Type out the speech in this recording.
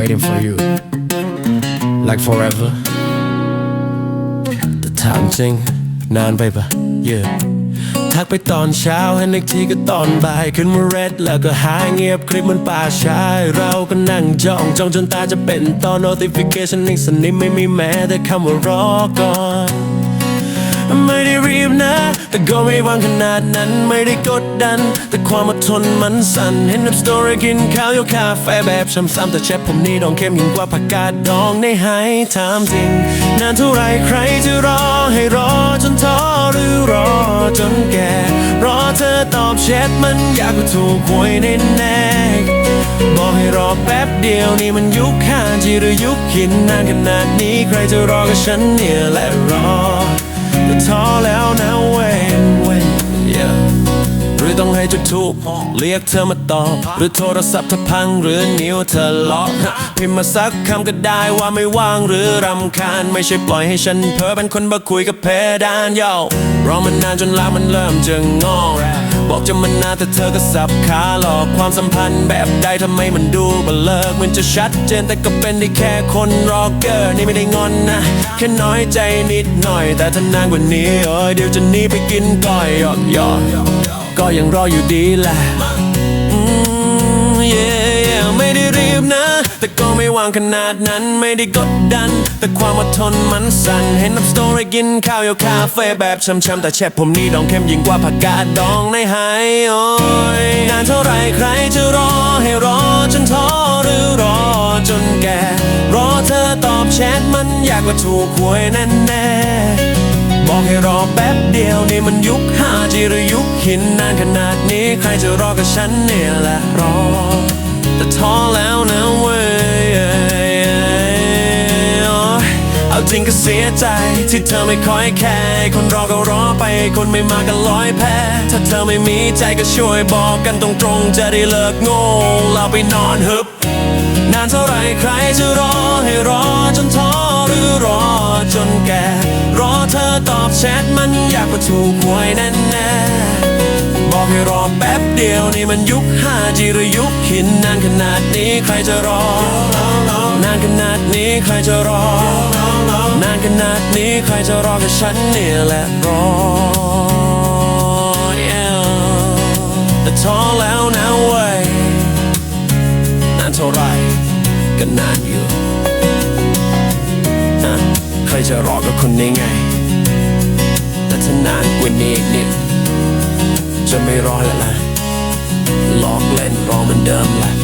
waiting for you like forever แต่ถามจริงนานไปปะ yeah ทักไปตอนเช้าให้นึกทีก็ตอนบ่ายขึ้นมาเรดแล้วก็หายเงียบคลิปมันป่าชาย เราก็นั่งจ้องจ้องจนตาจะเป็นตอน notification นิ่งสนิทไม่มีแม้แต่คำว่ารอก่อน ไม่ได้รีบนะ แต่ก็ไม่วางขนาดนั้นไม่ได้กดดัน แต่ความอดทนมันสั่นเห็นในสตอรี่กินข้าวโยคาแฟแบบซ้ำๆแต่เชฟผมนี่ดองเข้มยิ่งกว่าผักกาดดองในหายถามจริง นานเท่าไรใครจะรอให้รอจนท้อหรือรอจนแก่รอเธอตอบแชทมันอยากก็ถูกหวยแน่ๆบอกให้รอแป๊บเดียวนี่มันยุค 5G หรือยุคหินนานขนาดนี้ใครจะรอกับฉันเนี่ยและรอ ก็ท้อแล้วนะเว้ยเว้ย yeah หรือต้องให้จุดทูบเรียกเธอมาตอบ หรือโทรศัพท์เธอพังหรือนิ้วเธอล็อกพิมพ์มาสักคำก็ได้ว่าไม่ว่างหรือรำคาญ ไม่ใช่ปล่อยให้ฉันเพ้อเป็นคนบ้าคุยกับเพดานเย รอมันนานจนลามันเริ่มจะงอบอกจะมันนานแต่เธอก็สับขาหลอกความสัมพันธ์แบบใดทำไมมันดูบัเลิกมันจะชัดเจนแต่ก็เป็นได้แค่คนรอเกอร์นี่ไม่ได้งอนนะ แค่น้อยใจนิดหน่อย แต่ถ้านานกว่านี้เอ้ยเดี๋ยวจะหนีไปกินก้อยหยอกหยอกก็ยังรออยู่ดีแหละอืม yeah, yeah ไม่ได้รีบนะแต่ก็ วางขนาดนั้นไม่ได้กดดัน แต่ความอดทนมันสั่นเห็นนับสตอรี่กินข้าวโยคาเฟ่แบบช้ำๆแต่แชทผมนี่ดองเข้มยิ่งกว่าผักกาดดองในหายโอ้ยนานเท่าไรใครจะรอให้รอจนท้อหรือรอจนแก่รอเธอตอบแชทมันอยากว่าถูกหวยแน่ๆบอกให้รอแป๊บเดียวนี่มันยุค 5G หรือยุคหินนานขนาดนี้ใครจะรอกับฉันเนี่ยแหละรอ จริงก็เสียใจ ที่เธอไม่คอยแคร์คนรอก็รอไป คนไม่มาก็ลอยแพ้ ถ้าเธอไม่มีใจก็ช่วยบอกกันตรงๆ จะได้เลิกโง่เราไปนอนฮึบ นานเท่าไรใครจะรอให้รอจนท้อหรือรอจนแก่ รอเธอตอบแชทมันอยากว่าถูกหวยแน่แน่ๆบอกให้รอแป๊บเดียวนี่มันยุค 5G หรือยุคหินนานขนาดนี้ใครจะรอนานขนาดนี้ใครจะรอานขนาดนี้ใครจะรอกับฉันเนี่ยแหละรอ yeah แต่ท้อแล้วนะเว้ยนานเท่าไรก็นานอยู่นะใครจะรอกับคนนี้ไง แต่ถ้านานกว่านี้อีกนิด จะไม่รอแล้วล่ะ ลอกเล่นรอเหมือนเดิมแหละ